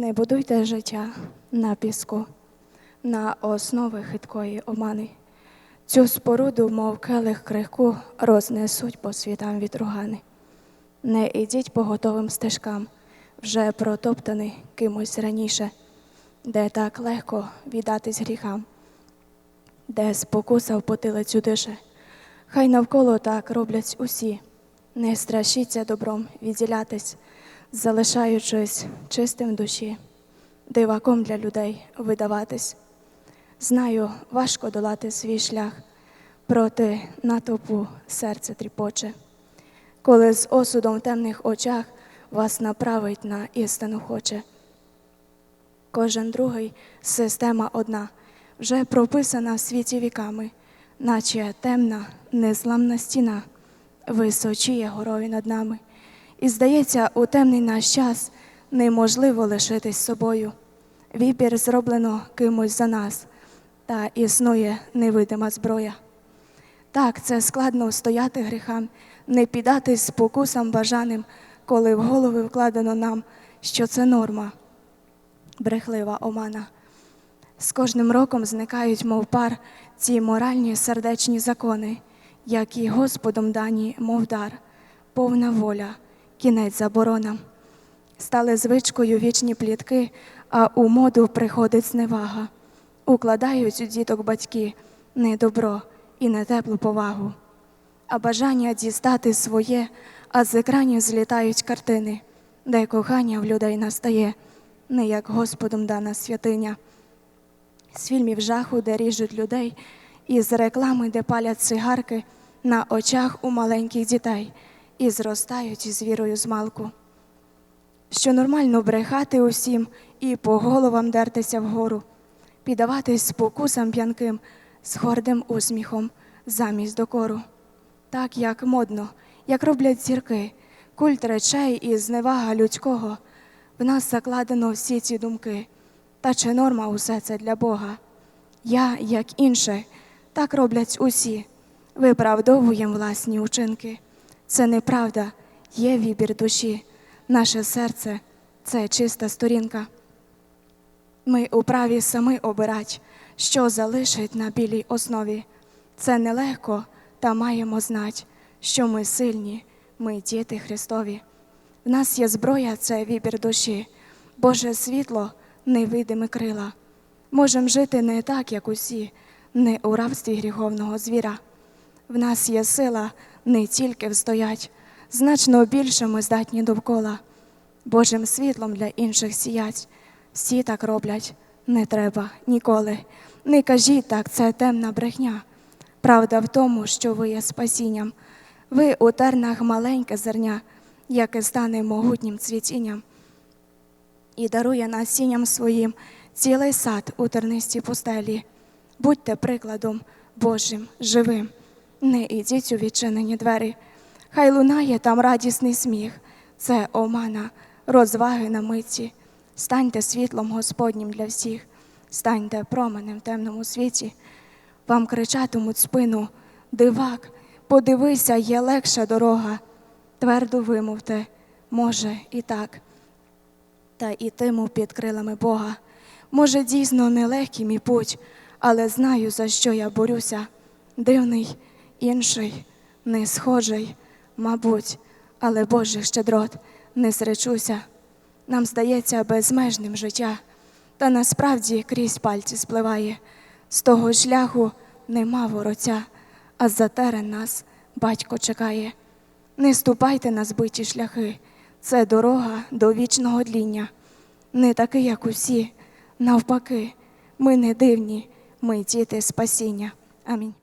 Не будуйте життя на піску, на основи хиткої омани. Цю споруду, мов келих крихку, рознесуть по світам вітругани. Не ідіть по готовим стежкам, вже протоптаний кимось раніше, де так легко віддатись гріхам, де спокуса в потилицю дише. Хай навколо так роблять усі, не страшіться добром відділятись, залишаючись чистим в душі, диваком для людей видаватись. Знаю, важко долати свій шлях, проти натовпу серце тріпоче, коли з осудом в темних очах вас направить на істину хоче. Кожен другий система одна, вже прописана в світі віками, наче темна, незламна стіна, височіє горою над нами. І здається, у темний наш час неможливо лишитись собою. Вибір зроблено кимось за нас, та існує невидима зброя. Так, це складно стояти гріхам, не піддатись спокусам бажаним, коли в голови вкладено нам, що це норма, брехлива омана. З кожним роком зникають, мов пар, ці моральні сердечні закони, які Господом дані, мов дар, повна воля, кінець заборонам. Стали звичкою вічні плітки, а у моду приходить зневага. Укладають у діток батьки не добро і не теплу повагу, а бажання дістати своє, а з екранів злітають картини, де кохання в людей настає, не як Господом дана святиня. З фільмів жаху, де ріжуть людей, і з реклами, де палять цигарки на очах у маленьких дітей і зростають із вірою з малку. Що нормально брехати усім і по головам дертися вгору, піддаватись спокусам п'янким з гордим усміхом замість докору. Так як модно, як роблять зірки, культ речей і зневага людського, в нас закладено всі ці думки. Та чи норма усе це для Бога? Я, як інше, так роблять усі, виправдовуємо власні учинки. Це неправда, є вибір душі, наше серце це чиста сторінка. Ми у праві самі обирать, що залишить на білій основі. Це нелегко, та маємо знать, що ми сильні, ми діти Христові. В нас є зброя, це вибір душі, Боже світло, невидиме крила. Можем жити не так, як усі, не у рабстві гріховного звіра. В нас є сила не тільки встоять, значно більше ми здатні довкола. Божим світлом для інших сіять. Всі так роблять, не треба ніколи. Не кажіть так, це темна брехня. Правда в тому, що ви є спасінням. Ви у тернах маленьке зерня, яке стане могутнім цвітінням і дарує насінням своїм цілий сад у тернистій пустелі. Будьте прикладом Божим, живим, не ідіть у відчинені двері. Хай лунає там радісний сміх, це омана, розваги на миті. Станьте світлом Господнім для всіх, станьте променем в темному світі. Вам кричатимуть спину, дивак, подивися, є легша дорога. Твердо вимовте, може, і так та ітиму під крилами Бога. Може, дійсно нелегкий мій путь, але знаю, за що я борюся. Дивний, інший, не схожий, мабуть, але Божих щедрот не зречуся. Нам здається безмежним життя, та насправді крізь пальці спливає. З того шляху нема вороця, а за терен нас батько чекає. Не ступайте на збиті шляхи, це дорога до вічного дління. Не такий, як усі, навпаки, ми не дивні, ми діти спасіння. Амінь.